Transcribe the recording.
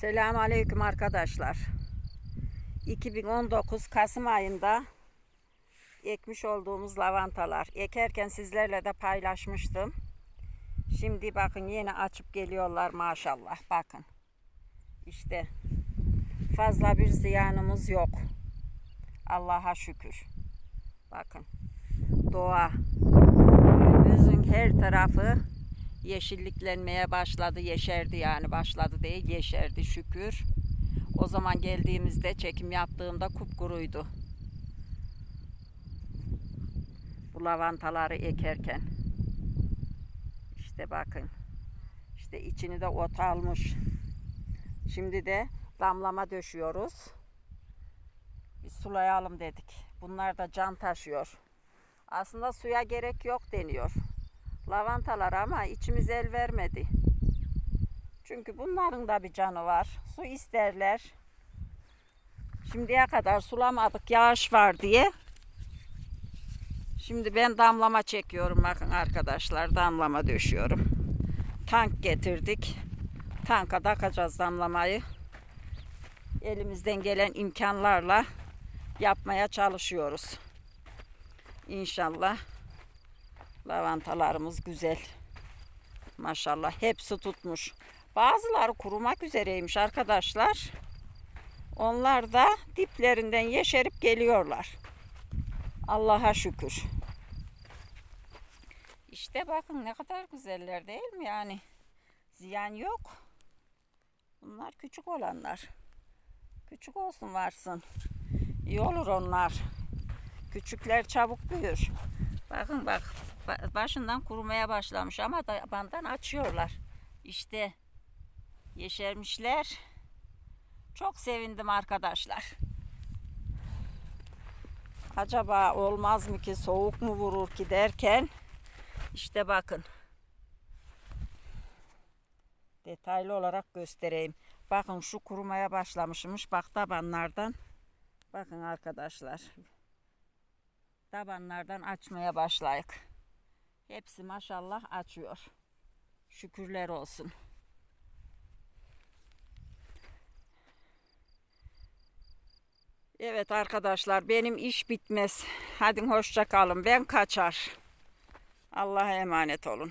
Selamun Aleyküm arkadaşlar. 2019 Kasım ayında ekmiş olduğumuz lavantalar. Ekerken sizlerle de paylaşmıştım. Şimdi bakın yine açıp geliyorlar maşallah. Bakın. İşte fazla bir ziyanımız yok. Allah'a şükür. Bakın. Doğa. Köyümüzün her tarafı yeşilliklenmeye başladı, yeşerdi yani başladı değil, yeşerdi şükür. O zaman geldiğimizde çekim yaptığımda kupkuruydu. Bu lavantaları ekerken. İşte bakın. İşte içini de ot almış. Şimdi de damlama döşüyoruz. Bir sulayalım dedik. Bunlar da can taşıyor. Aslında suya gerek yok deniyor lavantalar ama içimiz el vermedi. Çünkü bunların da bir canı var. Su isterler. Şimdiye kadar sulamadık yağış var diye. Şimdi ben damlama çekiyorum bakın arkadaşlar. Damlama döşüyorum. Tank getirdik. Tanka takacağız damlamayı. Elimizden gelen imkanlarla yapmaya çalışıyoruz. İnşallah Lavantalarımız güzel. Maşallah hepsi tutmuş. Bazıları kurumak üzereymiş arkadaşlar. Onlar da diplerinden yeşerip geliyorlar. Allah'a şükür. İşte bakın ne kadar güzeller değil mi yani? Ziyan yok. Bunlar küçük olanlar. Küçük olsun varsın. İyi olur onlar. Küçükler çabuk büyür. Bakın bak ba- başından kurumaya başlamış ama tabandan açıyorlar. İşte yeşermişler. Çok sevindim arkadaşlar. Acaba olmaz mı ki soğuk mu vurur ki derken işte bakın. Detaylı olarak göstereyim. Bakın şu kurumaya başlamışmış bak tabanlardan. Bakın arkadaşlar tabanlardan açmaya başlayık. Hepsi maşallah açıyor. Şükürler olsun. Evet arkadaşlar benim iş bitmez. Hadi hoşça kalın. Ben kaçar. Allah'a emanet olun.